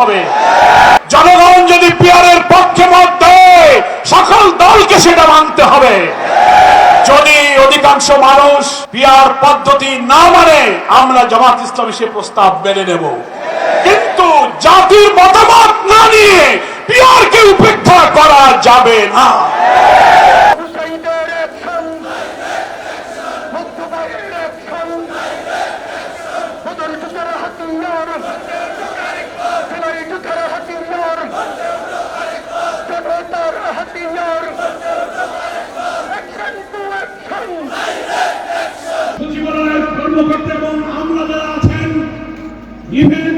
হবে। জনগণ যদি পিয়ারের পক্ষে মত দেয়, সকল দলকে সেটা মানতে হবে। যদি অধিকাংশ মানুষ পিয়ার পদ্ধতি না মানে আমরা জামাত ইসলামী সে প্রস্তাব মেনে নেব। কিন্তু জাতির মতামত না নিয়ে পিয়ারকে উপেক্ষা করা যাবে না। কর্মকর্তা এবং আমরা যারা আছেন ইভেন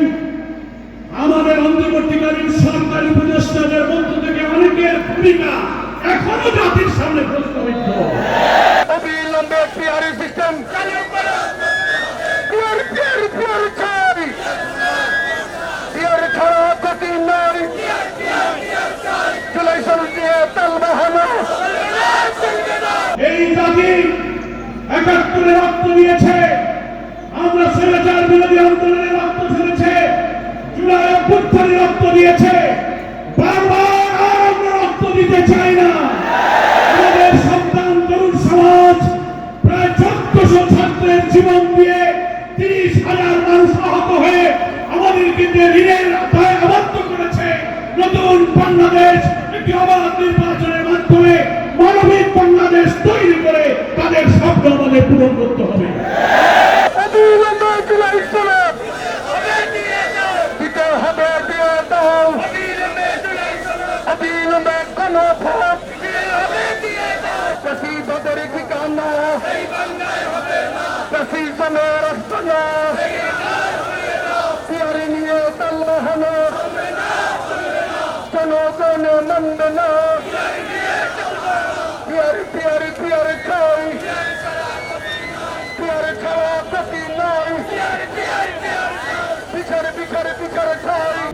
আমাদের অন্তর্বর্তীকালীন সরকারি উপদেষ্টাদের মধ্য থেকে অনেকের ভূমিকা এখনও জাতির সামনে আন্দোলনে রক্ত ফেলেছে জুলাই অভ্যুত্থানে রক্ত দিয়েছে।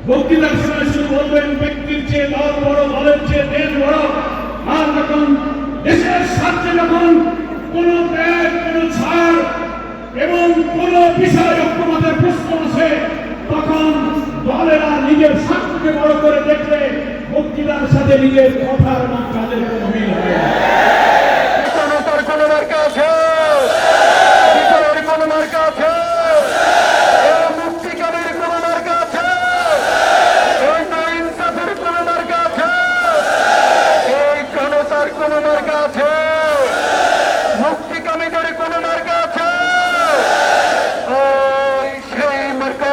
বক্তৃতার সময় শুধু বলবেন ব্যক্তির চেয়ে দল বড় দলের চেয়ে দেশ বড়। আর যখন দেশের স্বার্থে যখন কোন ত্যাগ কোন ছাড় এবং কোন বিষয় ঐক্যমতের প্রশ্ন আছে তখন দলেরা নিজের স্বার্থকে বড় করে দেখলে বক্তৃতার সাথে নিজের কথার এবং কাজের কোনো মিল হয় না। জনতার কোন মার্কা আছে বিচারের কোন মার্কা আছে এই মুক্তিকামীর কোন মার্কা আছে এই তো ইনসাফের কোন মার্কা আছে এই জনতার কোন মার্কা আছে মুক্তিকামীদের কোন মার্কা আছে ওই সেই মার্কা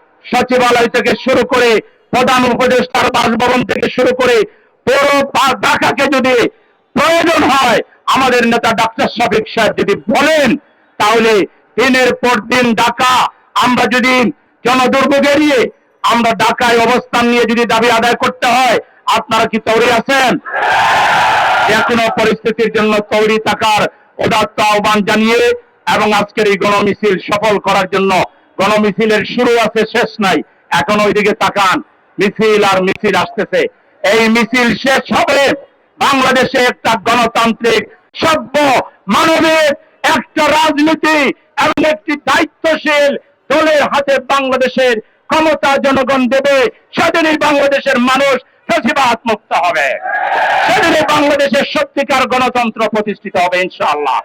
সচিবালয় থেকে শুরু করে প্রধান উপদেষ্টার বাসভবন থেকে শুরু করে পুরো ঢাকাকে যদি প্রয়োজন হয়, আমাদের নেতা ডাক্তার শফিক সাহেব যদি বলেন, তাহলে দিনের পর দিন ঢাকা, আমরা যদি জনদুর্ভোগ এড়িয়ে আমরা ঢাকায় অবস্থান নিয়ে যদি দাবি আদায় করতে হয়, আপনারা কি তৈরি আছেন? কোনো পরিস্থিতির জন্য তৈরি থাকার উদাত্ত আহ্বান জানিয়ে এবং আজকের এই গণমিছিল সফল করার জন্য গণমিছিলের শুরু আছে, শেষ নাই। এখন ওইদিকে তাকান, মিছিল আর মিছিল আসতেছে। এই মিছিল শেষ হবে, বাংলাদেশে একটা গণতান্ত্রিক, সভ্য মানবিক একটা রাজনীতি এবং একটি দায়িত্বশীল দলের হাতে বাংলাদেশের ক্ষমতা জনগণ দেবে। সেদিনই বাংলাদেশের মানুষ ফেসিবাদ মুক্ত হবে। সেদিনে বাংলাদেশের সত্যিকার গণতন্ত্র প্রতিষ্ঠিত হবে, ইনশাআল্লাহ।